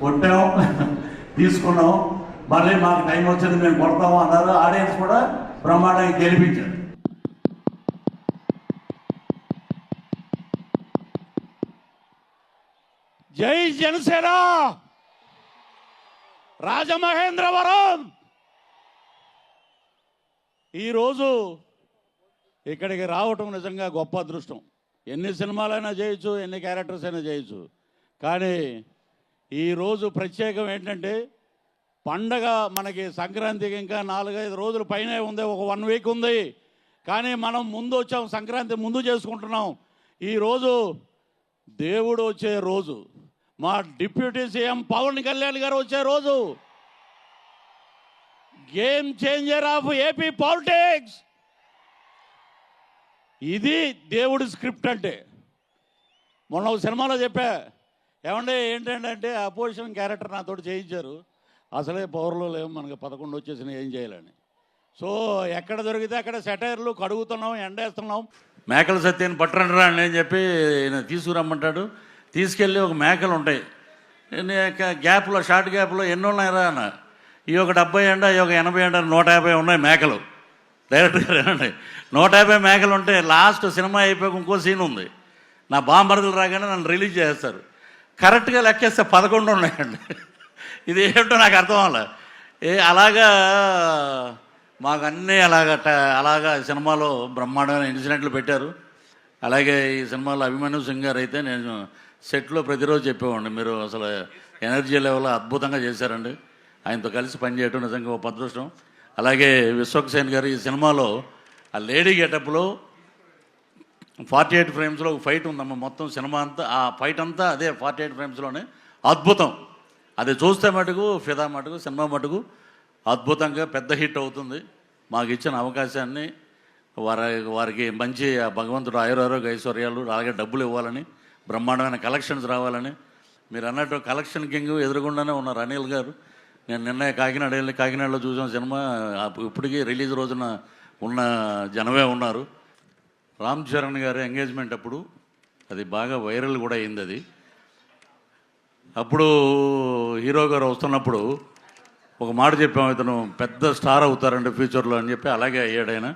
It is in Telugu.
కొట్టాం తీసుకున్నాం. మళ్ళీ మాకు టైం వచ్చింది మేము కొడతాము అన్నారు. ఆడియన్స్ కూడా బ్రహ్మాండంగా గెలిపించారు. జై జనసేన! రాజమహేంద్రవరం! ఈరోజు ఇక్కడికి రావటం నిజంగా గొప్ప అదృష్టం. ఎన్ని సినిమాలైనా చేయొచ్చు ఎన్ని క్యారెక్టర్స్ అయినా చేయొచ్చు. కానీ ఈరోజు ప్రత్యేకం ఏంటంటే పండగ మనకి సంక్రాంతికి ఇంకా నాలుగైదు రోజుల పైన ఉంది ఒక వన్ వీక్ ఉంది. కానీ మనం ముందు వచ్చాం సంక్రాంతి ముందు చేసుకుంటున్నాం. ఈరోజు దేవుడు వచ్చే రోజు. మా డిప్యూటీ సీఎం పవన్ కళ్యాణ్ గారు వచ్చే రోజు. Game changer of AP politics ఇది దేవుడి స్క్రిప్ట్ అంటే. మొన్న ఒక సినిమాలో చెప్పా ఏమంటే ఏంటంటే అపోజిషన్ క్యారెక్టర్ నాతోటి చేయించారు. అసలే పవర్లో లేవు మనకి పదకొండు వచ్చేసిన ఏం చేయాలని. సో ఎక్కడ దొరికితే అక్కడ సెటైర్లు కడుగుతున్నాం ఎండేస్తున్నాం. మేకల సత్యాన్ని పట్టరండి రా అని చెప్పి ఈయన తీసుకురమ్మంటాడు. తీసుకెళ్ళి ఒక మేకలు ఉంటాయి. గ్యాప్లో షార్ట్ గ్యాప్లో ఎన్ని ఉన్నాయిరా అన్న. ఈ ఒక డెబ్బై ఎండ ఈ ఒక ఎనభై ఎండ నూట యాభై ఉన్నాయి మేకలు. డైరెక్ట్గా రండి. నూట యాభై మేకలు ఉంటే లాస్ట్ సినిమా అయిపోయాక ఇంకో సీన్ ఉంది. నా బాంబర్దలు రాగానే నన్ను రిలీజ్ చేస్తారు కరెక్ట్గా లెక్కేస్తే పదకొండు ఉన్నాయండి. ఇది ఏంటో నాకు అర్థం అవ్వలే. ఏ అలాగా మాకు అన్నీ అలాగట ట- అలాగా సినిమాలో బ్రహ్మాండమైన ఇన్సిడెంట్లు పెట్టారు. అలాగే ఈ సినిమాలో అభిమన్యు సింగ్ గారు అయితే నేను సెట్లో ప్రతిరోజు చెప్పేవాడిని. మీరు అసలు ఎనర్జీ లెవెల్ అద్భుతంగా చేశారండి. ఆయనతో కలిసి పనిచేయటం నిజంగా ఒక అదృష్టం అలాగే విశ్వక్సేన్ గారు ఈ సినిమాలో ఆ లేడీ గెటప్లో ఫార్టీ ఎయిట్ ఫ్రేమ్స్లో ఒక ఫైట్ ఉందమ్మ మొత్తం సినిమా అంతా ఆ ఫైట్ అంతా అదే ఫార్టీ ఎయిట్ ఫ్రేమ్స్లోనే అద్భుతం. అది చూస్తే మటుకు ఫిదా మటుకు సినిమా మటుకు అద్భుతంగా పెద్ద హిట్ అవుతుంది. మాకు ఇచ్చిన అవకాశాన్ని వారి వారికి మంచి ఆ భగవంతుడు ఆయురారోగ్య ఐశ్వర్యాలు అలాగే డబ్బులు ఇవ్వాలని బ్రహ్మాండమైన కలెక్షన్స్ రావాలని. మీరు అన్నట్టు కలెక్షన్ కింగ్ ఎదురుగుండానే ఉన్నారు అనిల్ గారు. నేను నిన్న కాకినాడ వెళ్ళి కాకినాడలో చూసిన సినిమా ఇప్పటికీ రిలీజ్ రోజున ఉన్న జనమే ఉన్నారు. రామ్ చరణ్ గారి ఎంగేజ్మెంట్ అప్పుడు అది బాగా వైరల్ కూడా అయింది అది. అప్పుడు హీరో గారు వస్తున్నప్పుడు ఒక మాట చెప్పాము ఇతను పెద్ద స్టార్ అవుతారండి ఫ్యూచర్లో అని చెప్పి అలాగే అయ్యాడు ఆయన.